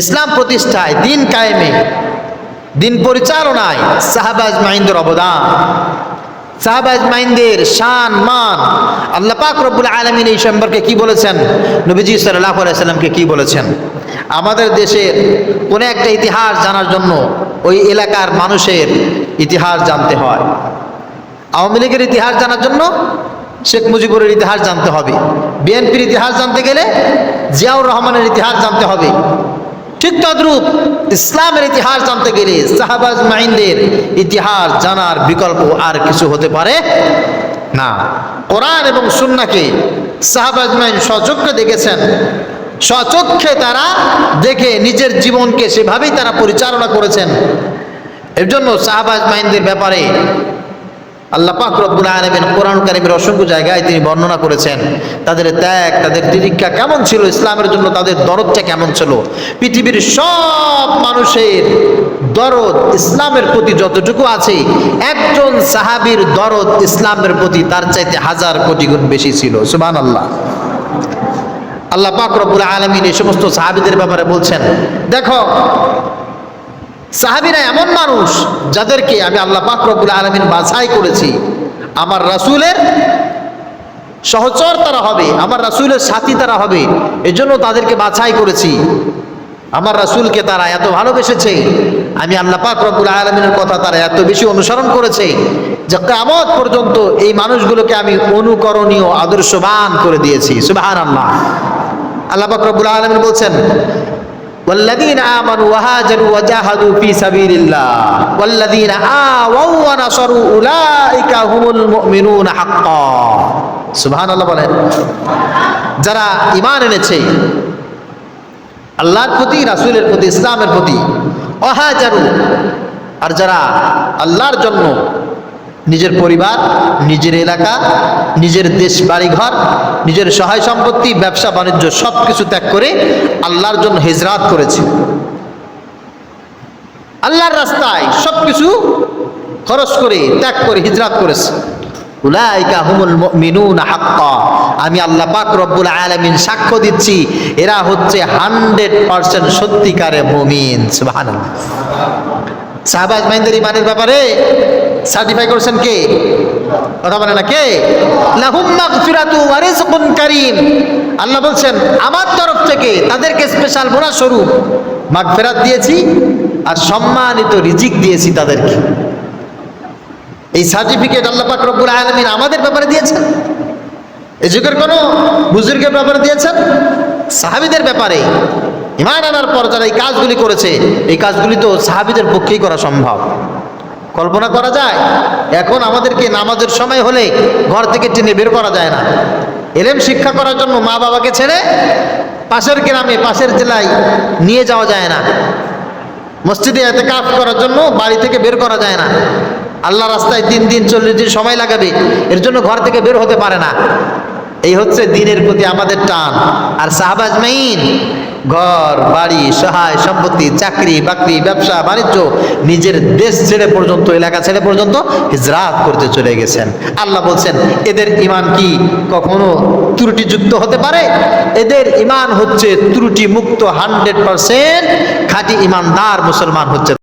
ইসলাম প্রতিষ্ঠায় দিন কায়েমে, দিন পরিচালনায় সাহাবাজ মাইন্দের অবদান। সাহাবাজ মাইন্দের শান, মান, আল্লাহ পাক রব্বুল আলমিন এই সম্পর্কে কি বলেছেন? নবীজি সাল্লাহ আলাইসাল্লামকে কি বলেছেন? আমাদের দেশের কোনো একটা ইতিহাস জানার জন্য ওই এলাকার মানুষের ইতিহাস জানতে হয়। আওয়ামী লীগের ইতিহাস জানার জন্য শেখ মুজিবুরের ইতিহাস জানতে হবে। বিএনপির ইতিহাস জানতে গেলে জিয়াউর রহমানের ইতিহাস জানতে হবে। ঠিক তদ্রূপ ইসলামের ইতিহাস জানতে গেলে সাহাবাজ মাইন্দের ইতিহাস জানার বিকল্প আর কিছু হতে পারে না। কোরআন এবং সুন্নাকে সাহাবাজ মাইন সচক্ষে দেখেছেন। সচক্ষে তারা দেখে নিজের জীবনকে সেভাবেই তারা পরিচালনা করেছেন। এর জন্য সাহাবাজ মাইনদের ব্যাপারে আল্লাহ পাক রব্বুল আলমিন কোরআন কারিমের অসংখ্য জায়গায় তিনি বর্ণনা করেছেন। তাদের ত্যাগ, তাদের তিরিক্ষা কেমন ছিল, ইসলামের জন্য তাদের দরদটা কেমন ছিল? পৃথিবীর সব মানুষের দরদ ইসলামের প্রতি যতটুকু আছে, একজন সাহাবীর দরদ ইসলামের প্রতি তার চাইতে হাজার কোটি গুণ বেশি ছিল। সুবান আল্লাহ আল্লাহ পাক রব্বুল আলমিন এই সমস্ত সাহাবিদের ব্যাপারে বলছেন, দেখো সাহাবিরা এমন মানুষ যাদেরকে আমি আল্লাহ পাক রব্বুল আলমিন বাছাই করেছি। আমার রাসূলের সহচর তারা হবে, আমার রাসূলের সাথী তারা হবে, এজন্য তাদেরকে বাছাই করেছি। আমার রাসূলকে তারা এত ভালোবেসেছে, আমি আল্লাহ পাক রব্বুল আলমিনের কথা তারা এত বেশি অনুসরণ করেছে যে কামত পর্যন্ত এই মানুষগুলোকে আমি অনুকরণীয়, আদর্শবান করে দিয়েছি। সুবাহান আল্লাহ আল্লাহ পাক রব্বুল আলমিন বলছেন والذين آمنوا وهاجروا وجاهدوا في سبيل الله والذين آووا ونصروا أولئك هم المؤمنون حقا সুবহান আল্লাহ বলেন যারা ইমান এনেছে আল্লাহর প্রতি রাসূলের প্রতি ইসলামের প্রতি অহাজারু আর যারা আল্লাহর জন্য নিজের পরিবার, নিজের এলাকা, নিজের দেশ বাড়িঘর, নিজের সহায় সম্পত্তি, ব্যবসা বাণিজ্য সব কিছু ত্যাগ করে আল্লাহর জন্য হিজরাত করেছে। আল্লাহর রাস্তায় সব কিছু খরচ করে, ত্যাগ করে, হিজরাত করেছে। আমি আল্লাহ পাক রব্বুল আলামিন সাক্ষ্য দিচ্ছি, এরা হচ্ছে হান্ড্রেড পার্সেন্ট সত্যিকারে মুমিন সাহাবাজ মাইন্দের ইমানের ব্যাপারে সার্টিফাই করেছেন কে? কথা বলে না, কে? কারীম। আল্লাহ বলছেন, আমার তরফ থেকে তাদেরকে স্পেশাল বোনাস স্বরূপ মাগফিরাত দিয়েছি আর সম্মানিত রিজিক দিয়েছি তাদেরকে। এই সার্টিফিকেট আল্লাহ পাক রব্বুল আলামিন আমাদের ব্যাপারে দিয়েছেন। এই যুগের কোনো বুজুর্গের ব্যাপারে দিয়েছেন? সাহাবিদের ব্যাপারে। ইমান আনার পর যারা এই কাজগুলি করেছে, এই কাজগুলি তো সাহাবিদের পক্ষেই করা সম্ভব। কল্পনা করা যায়? এখন আমাদেরকে নামাজের সময় হলে ঘর থেকে টেনে বের করা যায় না। এলেম শিক্ষা করার জন্য মা বাবাকে ছেড়ে পাশের গ্রামে, পাশের জেলায় নিয়ে যাওয়া যায় না। মসজিদে এতে কাজ করার জন্য বাড়ি থেকে বের করা যায় না। আল্লাহ রাস্তায় তিন দিন, চল্লিশ দিন সময় লাগাবে, এর জন্য ঘর থেকে বের হতে পারে না। এই হচ্ছে দিনের প্রতি আমাদের টান। আর সাহাবাজ মাইন ঘর, বাড়ি, সহায়, সম্পত্তি, চাকরি, বাকরি, ব্যবসা, বাণিজ্য, নিজের দেশ ছেড়ে পর্যন্ত, এলাকা ছেড়ে পর্যন্ত হিজরাত করতে চলে গেছেন। আল্লাহ বলছেন, এদের ইমান কি কখনো ত্রুটিযুক্ত হতে পারে? এদের ইমান হচ্ছে ত্রুটি মুক্ত হান্ড্রেড পারসেন্ট খাঁটি ইমানদার মুসলমান হচ্ছে।